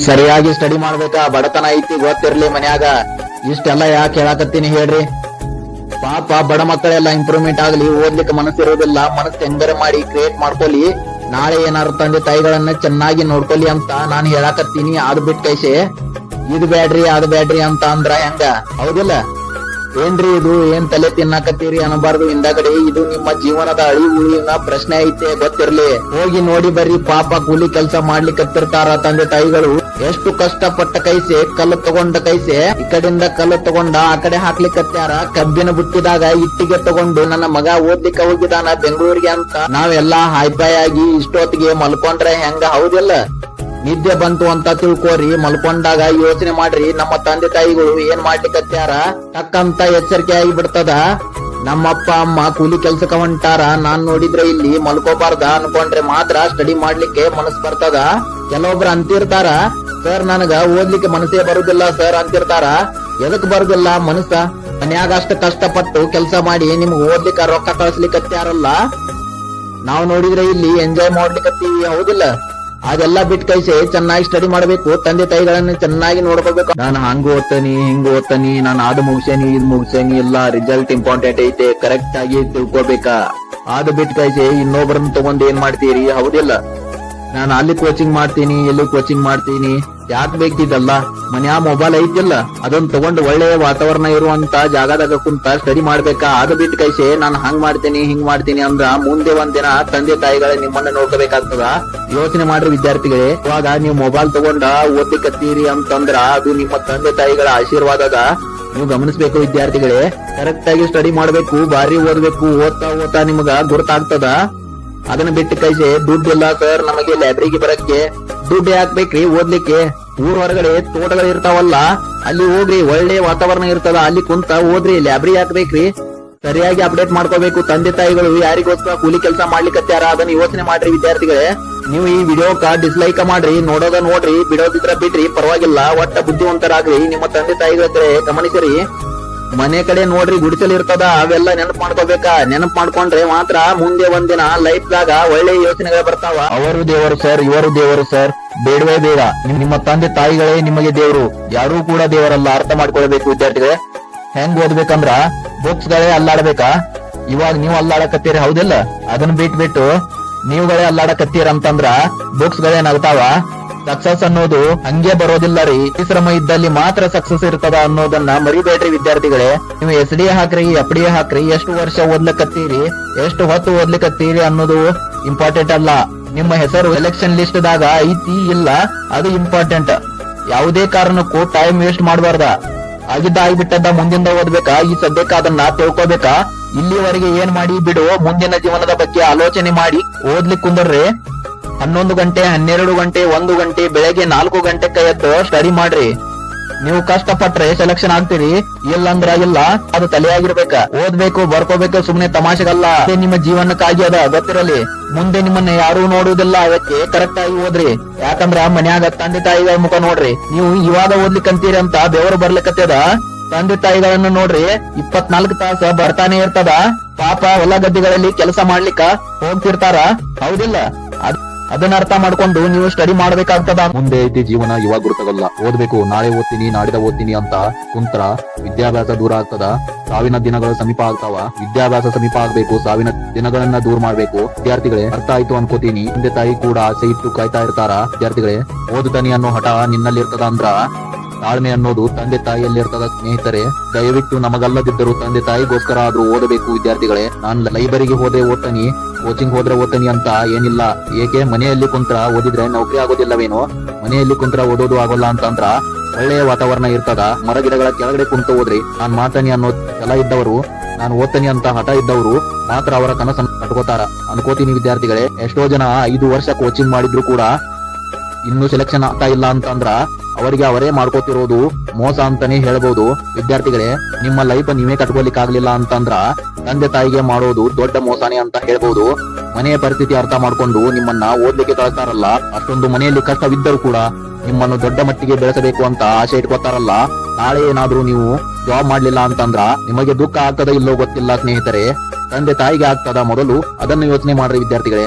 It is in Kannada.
ಸರಿಯಾಗಿ ಸ್ಟಡಿ ಮಾಡ್ಬೇಕಾ? ಬಡತನ ಐತಿ, ಗೊತ್ತಿರ್ಲಿ ಮನ್ಯಾಗ. ಇಷ್ಟೆಲ್ಲ ಯಾಕೆ ಹೇಳಾಕತ್ತೀನಿ ಹೇಳ್ರಿ? ಪಾಪ ಬಡ ಮಕ್ಕಳೆಲ್ಲ ಇಂಪ್ರೂವ್ಮೆಂಟ್ ಆಗ್ಲಿ, ಓದ್ಲಿಕ್ಕೆ ಮನಸ್ಸಿರೋದಿಲ್ಲ. ಮನಸ್ಸು ಹೆಂಗಾರ ಮಾಡಿ ಕ್ರಿಯೇಟ್ ಮಾಡ್ಕೊಲಿ ನಾಳೆ ಏನಾರು ತಂದೆ ತಾಯಿಗಳನ್ನ ಚೆನ್ನಾಗಿ ನೋಡ್ಕೊಲಿ ಅಂತ ನಾನು ಹೇಳಾಕತ್ತೀನಿ. ಅದು ಬಿಟ್ ಕೈಸೆ. ಇದು ಬ್ಯಾಡ್ರಿ, ಅದು ಬ್ಯಾಡ್ರಿ ಅಂತ ಅಂದ್ರ ಹೆಂಗ? ಹೌದಿಲ್ಲ? ಏನ್ರಿ ಇದು? ಏನ್ ತಲೆ ತಿನ್ನಾಕತ್ತೀರಿ ಅನ್ನಬಾರ್ದು? ಕಡೆ ಇದು ನಿಮ್ಮ ಜೀವನದ ಅಳಿ ಉಳಿನ ಪ್ರಶ್ನೆ ಐತೆ, ಗೊತ್ತಿರ್ಲಿ. ಹೋಗಿ ನೋಡಿ ಬರ್ರಿ, ಪಾಪ ಕೂಲಿ ಕೆಲಸ ಮಾಡ್ಲಿಕ್ಕತ್ತಿರ್ತಾರ ತಂದೆ ತಾಯಿಗಳು. ಎಷ್ಟು ಕಷ್ಟಪಟ್ಟ ಕೈಸೆ, ಕಲ್ಲು ತಗೊಂಡ ಕೈಸೆ, ಈ ಕಡೆಯಿಂದ ಕಲ್ಲು ತಗೊಂಡ, ಆ ಕಡೆ ಹಾಕ್ಲಿಕ್ಕತ್ತಾರ ಕಬ್ಬಿನ ಬುಟ್ಟಿದಾಗ ಇಟ್ಟಿಗೆ ತಗೊಂಡು ನನ್ನ ಮಗ ಓದ್ಲಿಕ್ಕೆ ಹೋಗಿದಾನ ಬೆಂಗಳೂರಿಗೆ ಅಂತ. ನಾವೆಲ್ಲಾ ಆಗಿ ಇಷ್ಟೊತ್ತಿಗೆ ಮಲ್ಕೊಂಡ್ರೆ ಹೆಂಗ? ಹೌದಿಲ್ಲ. ನಿದ್ದೆ ಬಂತು ಅಂತ ತಿಳ್ಕೋರಿ, ಮಲ್ಕೊಂಡಾಗ ಯೋಚನೆ ಮಾಡ್ರಿ, ನಮ್ಮ ತಂದೆ ತಾಯಿಗಳು ಏನ್ ಮಾಡ್ಲಿಕ್ಕತ್ಯಾರ ತಕ್ಕಂತ ಎಚ್ಚರಿಕೆ ಆಗಿ ಬಿಡ್ತದ ನಮ್ಮಪ್ಪ, ಅಮ್ಮ ಕೂಲಿ ಕೆಲ್ಸಕ್ಕೆ ಹೊಂಟಾರ, ನಾನ್ ನೋಡಿದ್ರೆ ಇಲ್ಲಿ ಮಲ್ಕೋಬಾರ್ದ ಅನ್ಕೊಂಡ್ರೆ ಮಾತ್ರ ಸ್ಟಡಿ ಮಾಡ್ಲಿಕ್ಕೆ ಮನಸ್ ಬರ್ತದ. ಕೆಲವೊಬ್ರು ಅಂತಿರ್ತಾರ ಸರ್ ನನಗ ಓದ್ಲಿಕ್ಕೆ ಮನಸ್ಸೇ ಬರುದಿಲ್ಲ ಸರ್ ಅಂತಿರ್ತಾರ. ಎದಕ್ ಬರುದಿಲ್ಲ ಮನಸ್ಸ? ಮನ್ಯಾಗ ಅಷ್ಟು ಕಷ್ಟಪಟ್ಟು ಕೆಲಸ ಮಾಡಿ ನಿಮ್ಗೆ ಓದ್ಲಿಕ್ಕೆ ರೊಕ್ಕ ಕಳಿಸ್ಲಿಕ್ಕತ್ಯಾರಲ್ಲ ನಾವ್ ನೋಡಿದ್ರೆ ಇಲ್ಲಿ ಎಂಜಾಯ್ ಮಾಡ್ಲಿಕ್ಕತ್ತೀವಿ ಹೌದಿಲ್ಲ? ಅದೆಲ್ಲ ಬಿಟ್ ಕೈಸಿ ಚೆನ್ನಾಗಿ ಸ್ಟಡಿ ಮಾಡಬೇಕು, ತಂದೆ ತಾಯಿಗಳನ್ನ ಚೆನ್ನಾಗಿ ನೋಡ್ಕೋಬೇಕು ನಾನು ಹಂಗ ಓದ್ತಾನಿ, ಹಿಂಗ ಓದ್ತಾನಿ, ನಾನು ಅದು ಮುಗಿಸೇನಿ, ಇದು ಮುಗಿಸೇನಿ, ಎಲ್ಲ ರಿಸಲ್ಟ್ ಇಂಪಾರ್ಟೆಂಟ್ ಐತೆ ಕರೆಕ್ಟ್ ಆಗಿ ತಿಳ್ಕೊಬೇಕಾ ಅದು ಬಿಟ್ ಕೈಸಿ ಇನ್ನೊಬ್ರನ್ನ ತಗೊಂಡ್ ಏನ್ ಮಾಡ್ತೀರಿ? ಹೌದಿಲ್ಲ. ನಾನು ಅಲ್ಲಿ ಕೋಚಿಂಗ್ ಮಾಡ್ತೀನಿ, ಎಲ್ಲಿ ಕೋಚಿಂಗ್ ಮಾಡ್ತೀನಿ. ಯಾಕೆ ಬೇಕಿದಲ್ಲ ಮನ್ಯಾ ಮೊಬೈಲ್ ಐತಿಲ್ಲ ಅದನ್ನ ತಗೊಂಡು ಒಳ್ಳೆ ವಾತಾವರಣ ಇರುವಂತ ಜಾಗದಾಗ ಕುಂತ ಸ್ಟಡಿ ಮಾಡ್ಬೇಕಾ? ಅದು ಬಿಟ್ಟು ಕೈಸೆ ನಾನು ಹಂಗ್ ಮಾಡ್ತೀನಿ, ಹಿಂಗ್ ಮಾಡ್ತೀನಿ ಅಂದ್ರ ಮುಂದೆ ಒಂದಿನ ತಂದೆ ತಾಯಿಗಳ ನಿಮ್ಮನ್ನ ನೋಡ್ಕೋಬೇಕಾಗ್ತದ? ಯೋಚನೆ ಮಾಡ್ರಿ ವಿದ್ಯಾರ್ಥಿಗಳೇ. ಇವಾಗ ನೀವು ಮೊಬೈಲ್ ತಗೊಂಡ ಓದ್ಲಿಕ್ಕತ್ತೀರಿ ಅಂತಂದ್ರ ಅದು ನಿಮ್ಮ ತಂದೆ ತಾಯಿಗಳ ಆಶೀರ್ವಾದದ. ನೀವು ಗಮನಿಸಬೇಕು ವಿದ್ಯಾರ್ಥಿಗಳೇ. ಕರೆಕ್ಟ್ ಆಗಿ ಸ್ಟಡಿ ಮಾಡ್ಬೇಕು, ಬಾರಿ ಓದ್ಬೇಕು, ಓದ್ತಾ ಓದ್ತಾ ನಿಮಗ ಗುರ್ತಾಗ್ತದ. ಅದನ್ನ ಬಿಟ್ಟು ಕೈಸಿ ದುಡ್ಡು ಇಲ್ಲ ಸರ್ ನಮಗೆ ಲೈಬ್ರರಿಗೆ ಬರಕ್ಕೆ ದುಡ್ಡು ಹಾಕ್ಬೇಕ್ರಿ ಓದ್ಲಿಕ್ಕೆ. ಊರ್ ಹೊರಗಡೆ ತೋಟಗಳು ಇರ್ತಾವಲ್ಲ, ಅಲ್ಲಿ ಹೋಗ್ರಿ, ಒಳ್ಳೆ ವಾತಾವರಣ ಇರ್ತದ, ಅಲ್ಲಿ ಕುಂತ ಓದ್ರಿ ಲೈಬ್ರರಿ ಹಾಕ್ಬೇಕ್ರಿ. ಸರಿಯಾಗಿ ಅಪ್ಡೇಟ್ ಮಾಡ್ಕೋಬೇಕು. ತಂದೆ ತಾಯಿಗಳು ಯಾರಿಗೋಸ್ಕರ ಕೂಲಿ ಕೆಲಸ ಮಾಡ್ಲಿಕ್ಕತ್ತಾರ ಅದನ್ನ ಯೋಚನೆ ಮಾಡ್ರಿ ವಿದ್ಯಾರ್ಥಿಗಳೇ. ನೀವು ಈ ವಿಡಿಯೋಕ ಡಿಸ್ಲೈಕ್ ಮಾಡ್ರಿ, ನೋಡೋದ ನೋಡ್ರಿ, ಬಿಡೋದಿದ್ರ ಬಿಡ್ರಿ, ಪರವಾಗಿಲ್ಲ, ಒಟ್ಟ ಬುದ್ಧಿವಂತರಾಗ್ರಿ. ನಿಮ್ಮ ತಂದೆ ತಾಯಿಗಳ ಹತ್ರ ಗಮನಿಸಿರಿ. ಮನೆ ಕಡೆ ನೋಡ್ರಿ ಗುಡಿಸಲ್ ಇರ್ತದ, ಅವೆಲ್ಲ ನೆನಪ್ ಮಾಡ್ಕೋಬೇಕಾ. ನೆನಪ್ ಮಾಡ್ಕೊಂಡ್ರೆ ಮಾತ್ರ ಮುಂದೆ ಒಂದಿನ ಲೈಫ್ ದಾಗ ಒಳ್ಳೆ ಯೋಚನೆಗಳು ಬರ್ತಾವ. ಅವರು ದೇವರು ಸರ್ ಇವರು ದೇವರು ಸರ್ ಬೇಡವೇ ಬೇಡ. ನಿಮ್- ನಿಮ್ಮ ತಂದೆ ತಾಯಿಗಳೇ ನಿಮಗೆ ದೇವರು. ಯಾರೂ ಕೂಡ ದೇವರಲ್ಲ ಅರ್ಥ ಮಾಡ್ಕೊಳ್ಬೇಕು ವಿದ್ಯಾರ್ಥಿಗಳೇ. ಹೆಂಗ್ ಓದ್ಬೇಕಂದ್ರ? ಬುಕ್ಸ್ ಗಳೇ ಅಲ್ಲಾಡ್ಬೇಕಾ? ಇವಾಗ ನೀವು ಅಲ್ಲಾಡಕತ್ತೀರಿ, ಹೌದಿಲ್ಲ? ಅದನ್ನ ಬಿಟ್ಬಿಟ್ಟು ನೀವುಗಳೇ ಅಲ್ಲಾಡಕತ್ತೀರ ಅಂತಂದ್ರ ಬುಕ್ಸ್ ಗಳೇನಾಗ್ತಾವ ಸಕ್ಸಸ್ ಅನ್ನೋದು ಹಂಗೆ ಬರೋದಿಲ್ಲ ರೀ. ಶ್ರಮ ಇದ್ದಲ್ಲಿ ಮಾತ್ರ ಸಕ್ಸಸ್ ಇರ್ತದ ಅನ್ನೋದನ್ನ ಮರಿಬೇಡ್ರಿ ವಿದ್ಯಾರ್ಥಿಗಳೇ. ನೀವು ಎಸ್ ಡಿ ಹಾಕ್ರಿ ಎಫ್ ಡಿ ಹಾಕ್ರಿ, ಎಷ್ಟು ವರ್ಷ ಓದ್ಲಕತ್ತೀರಿ, ಎಷ್ಟು ಹೊತ್ತು ಓದ್ಲಿಕತ್ತೀರಿ ಅನ್ನೋದು ಇಂಪಾರ್ಟೆಂಟ್ ಅಲ್ಲ. ನಿಮ್ಮ ಹೆಸರು ಎಲೆಕ್ಷನ್ ಲಿಸ್ಟ್ ದಾಗ ಐತಿ ಇಲ್ಲ, ಅದು ಇಂಪಾರ್ಟೆಂಟ್ ಯಾವುದೇ ಕಾರಣಕ್ಕೂ ಟೈಮ್ ವೇಸ್ಟ್ ಮಾಡಬಾರ್ದ. ಆಗಿದ್ದ ಆಗಿಬಿಟ್ಟದ್ದ ಮುಂದಿಂದ ಓದ್ಬೇಕಾ, ಈ ಸದ್ಯಕ್ಕ ಅದನ್ನ ತಿಳ್ಕೊಬೇಕಾ? ಇಲ್ಲಿವರೆಗೆ ಏನ್ ಮಾಡಿ ಬಿಡು, ಮುಂದಿನ ಜೀವನದ ಬಗ್ಗೆ ಆಲೋಚನೆ ಮಾಡಿ ಓದ್ಲಿಕ್ಕೆ ಕುಂದರ್ರಿ. ಹನ್ನೊಂದು ಗಂಟೆ, ಹನ್ನೆರಡು ಗಂಟೆ, ಒಂದು ಗಂಟೆ, ಬೆಳಗ್ಗೆ ನಾಲ್ಕು ಗಂಟೆ ಎದ್ದು ಸ್ಟಡಿ ಮಾಡ್ರಿ. ನೀವು ಕಷ್ಟಪಟ್ರೆ ಸೆಲೆಕ್ಷನ್ ಆಗ್ತೀರಿ. ಇಲ್ಲಂದ್ರ ಇಲ್ಲ, ಅದು ತಲೆಯಾಗಿರ್ಬೇಕ. ಓದ್ಬೇಕು, ಬರ್ಕೋಬೇಕು, ಸುಮ್ನೆ ತಮಾಷೆಗಲ್ಲ. ನಿಮ್ಮ ಜೀವನಕ್ಕಾಗಿ ಅದ, ಗೊತ್ತಿರಲಿ. ಮುಂದೆ ನಿಮ್ಮನ್ನ ಯಾರು ನೋಡುವುದಿಲ್ಲ, ಅದಕ್ಕೆ ಕರೆಕ್ಟ್ ಆಗಿ ಓದ್ರಿ. ಯಾಕಂದ್ರ ಮನ್ಯಾಗ ತಂದೆ ತಾಯಿಗಳ ಮುಖ ನೋಡ್ರಿ. ನೀವು ಇವಾಗ ಓದ್ಲಿಕ್ಕಂತೀರಿ ಅಂತ ಬೆವರು ಬರ್ಲಿಕ್ಕತ್ತದ? ತಂದೆ ತಾಯಿಗಳನ್ನ ನೋಡ್ರಿ, ಇಪ್ಪತ್ನಾಲ್ಕು ತಾಸ ಬರ್ತಾನೆ ಇರ್ತದ. ಪಾಪ ಹೊಲ ಗದ್ದೆಗಳಲ್ಲಿ ಕೆಲಸ ಮಾಡ್ಲಿಕ್ಕ ಹೋಗ್ತಿರ್ತಾರ? ಹೌದಿಲ್ಲ. ಅದನ್ನ ಅರ್ಥ ಮಾಡ್ಕೊಂಡು ನೀವು ಸ್ಟಡಿ ಮಾಡ್ಬೇಕಾಗ್ತದ? ಮುಂದೆ ಐತಿ ಜೀವನ, ಇವಾಗ ಗುರುತಾಗಲ್ಲ. ಓದ್ಬೇಕು, ನಾಳೆ ಓದ್ತೀನಿ, ನಾಡಿದ ಓದ್ತೀನಿ ಅಂತ ಕುಂತ್ರ ವಿದ್ಯಾಭ್ಯಾಸ ದೂರ ಆಗ್ತದ? ಸಾವಿನ ದಿನಗಳು ಸಮೀಪ ಆಗ್ತಾವ? ವಿದ್ಯಾಭ್ಯಾಸ ಸಮೀಪ ಆಗ್ಬೇಕು, ಸಾವಿನ ದಿನಗಳನ್ನ ದೂರ ಮಾಡ್ಬೇಕು. ವಿದ್ಯಾರ್ಥಿಗಳೇ, ಅರ್ಥ ಆಯ್ತು ಅನ್ಕೋತೀನಿ. ತಂದೆ ತಾಯಿ ಕೂಡ ಇಟ್ಟು ಕಾಯ್ತಾ ಇರ್ತಾರ. ವಿದ್ಯಾರ್ಥಿಗಳೇ ಓದ್ತಾನಿ ಅನ್ನೋ ಹಠ ನಿನ್ನಲ್ಲಿ ಇರ್ತದ ಅಂದ್ರ ತಾಳ್ಮೆ ಅನ್ನೋದು ತಂದೆ ತಾಯಿಯಲ್ಲಿ ಇರ್ತದ ಸ್ನೇಹಿತರೆ, ದಯವಿಟ್ಟು ನಮಗಲ್ಲದಿದ್ದರೂ ತಂದೆ ತಾಯಿಗೋಸ್ಕರ ಆದ್ರೂ ಓದಬೇಕು ವಿದ್ಯಾರ್ಥಿಗಳೇ. ನಾನ್ ಲೈಬ್ರರಿಗೆ ಹೋದೆ ಓದ್ತಾನಿ, ಕೋಚಿಂಗ್ ಹೋದ್ರೆ ಓದ್ತಾನಿ ಅಂತ ಏನಿಲ್ಲ. ಏಕೆ? ಮನೆಯಲ್ಲಿ ಕುಂತ್ರ ಓದಿದ್ರೆ ನೌಕರಿ ಆಗೋದಿಲ್ಲವೇನೋ? ಮನೆಯಲ್ಲಿ ಕುಂತ್ರ ಓದೋದು ಆಗೋಲ್ಲ ಅಂತಂದ್ರ ಒಳ್ಳೆಯ ವಾತಾವರಣ ಇರ್ತದ. ಮರ ಗಿಡಗಳ ಕೆಳಗಡೆ ಕುಂತು ಹೋದ್ರಿ ನಾನ್ ಮಾತನಿ ಅನ್ನೋ ಕೆಲ ಇದ್ದವರು, ನಾನು ಓದ್ತಾನಿ ಅಂತ ಹಠ ಇದ್ದವರು ಮಾತ್ರ ಅವರ ಕನಸನ್ನು ಕಟ್ಕೋತಾರ ಅನ್ಕೋತೀನಿ ವಿದ್ಯಾರ್ಥಿಗಳೇ, ಎಷ್ಟೋ ಜನ ಐದು ವರ್ಷ ಕೋಚಿಂಗ್ ಮಾಡಿದ್ರು ಕೂಡ ಇನ್ನು ಸೆಲೆಕ್ಷನ್ ಆಗ್ತಾ ಇಲ್ಲ ಅಂತಂದ್ರ ಅವರಿಗೆ ಅವರೇ ಮಾಡ್ಕೋತಿರೋದು ಮೋಸ ಅಂತಾನೆ ಹೇಳ್ಬೋದು. ವಿದ್ಯಾರ್ಥಿಗಳೇ, ನಿಮ್ಮ ಲೈಫ್ ನೀವೇ ಕಟ್ಕೋಲಿಕ್ ಆಗ್ಲಿಲ್ಲ ಅಂತಂದ್ರ ತಂದೆ ತಾಯಿಗೆ ಮಾಡೋದು ದೊಡ್ಡ ಮೋಸನೇ ಅಂತ ಹೇಳ್ಬೋದು. ಮನೆಯ ಪರಿಸ್ಥಿತಿ ಅರ್ಥ ಮಾಡ್ಕೊಂಡು ನಿಮ್ಮನ್ನ ಓದ್ಲಿಕ್ಕೆ ಕಳಿಸ್ತಾರಲ್ಲ, ಅಷ್ಟೊಂದು ಮನೆಯಲ್ಲಿ ಕಷ್ಟವಿದ್ದರೂ ಕೂಡ ನಿಮ್ಮನ್ನು ದೊಡ್ಡ ಮಟ್ಟಿಗೆ ಬೆಳೆಸಬೇಕು ಅಂತ ಆಸೆ ಇಟ್ಕೋತಾರಲ್ಲ, ನಾಳೆ ಏನಾದ್ರೂ ನೀವು ಜಾಬ್ ಮಾಡ್ಲಿಲ್ಲ ಅಂತಂದ್ರ ನಿಮಗೆ ದುಃಖ ಆಗ್ತದ ಇಲ್ಲೋ ಗೊತ್ತಿಲ್ಲ ಸ್ನೇಹಿತರೆ. ತಂದೆ ತಾಯಿಗೆ ಆಗ್ತದ ಮೊದಲು ಅದನ್ನು ಯೋಚನೆ ಮಾಡ್ರಿ ವಿದ್ಯಾರ್ಥಿಗಳೇ.